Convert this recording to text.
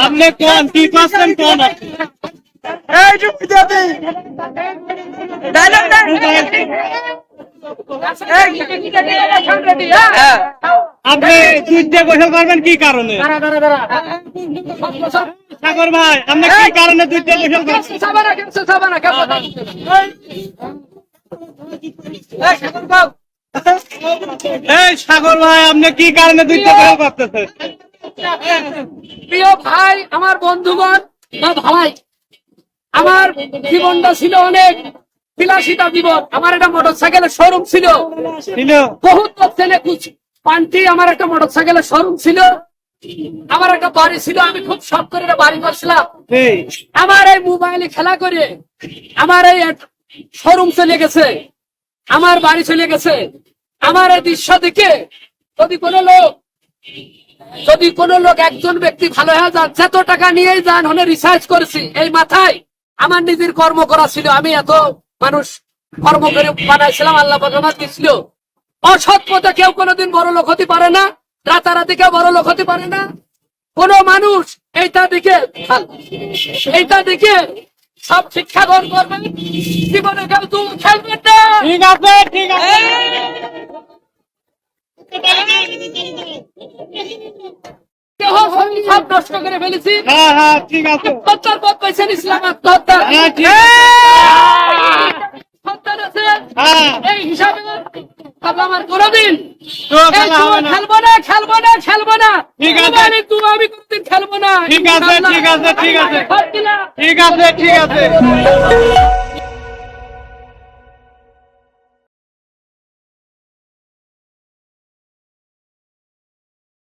আপনি কোন? কি করছেন কোন? এই যে বিদ্যাপি ডায়লগ হ্যাঁ। আপনি দুধে গোসল করবেন কি কারণে? সাগর ভাই আপনি কি কারণে দুধে গোসল এই সাগর বাবু। এই সাগর ভাই আপনি কি কারণে দুধে গোসল করতেছেন প্রিয় ভাই আমার বন্ধুগণ বা ভাই আমার জীবনটা ছিল অনেক বিলাসিতা জীবন। আমার একটা মোটর সাইকেলের শোরুম ছিল। ছিল। বহুত কুচ পান্টি আমার একটা মোটর সাইকেলের শোরুম ছিল। আমার একটা বাড়ি ছিল আমি খুব শখ করে বাড়ি করছিলাম। আমার এই মোবাইলে খেলা করে আমার এই শোরুম চলে গেছে। আমার বাড়ি চলে গেছে। আমার এই দৃশ্য দেখে যদি কোনো লোক যদি কোনো লোক একজন ব্যক্তি ভালো হয়ে যান যত টাকা নিয়েই যান হলে রিসার্চ করেছি। এই মাথায় আমার নিজের কর্ম করা ছিল। আমি এত মানুষ কর্ম করে বানাইছিলাম আল্লাহ ভগবান দিছিল। অসৎ পথে কেউ কোনোদিন বড় লোক হতে পারে না রাতারাতি কেউ বড় লোক হতে পারে না। কোন মানুষ এইটা দিকে এইটা দিকে সব শিক্ষা গ্রহণ করবে। জীবনে কেউ তুল খেলবে না। ঠিক আছে ঠিক আছে। নষ্ট করে ফেলেছি? হ্যাঁ হ্যাঁ ঠিক আছে। পথ পাইছেন ইসলাম আত্মহত্যা। হ্যাঁ সন্তান আছে। এই হিসাবে আমার কোনদিন না। খেলব না খেলব না খেলব না। ঠিক আছে। মোবাইলে জুয়া আমি কোনদিন খেলব না। ঠিক আছে, ঠিক আছে, ঠিক আছে। ঠিক আছে ঠিক আছে।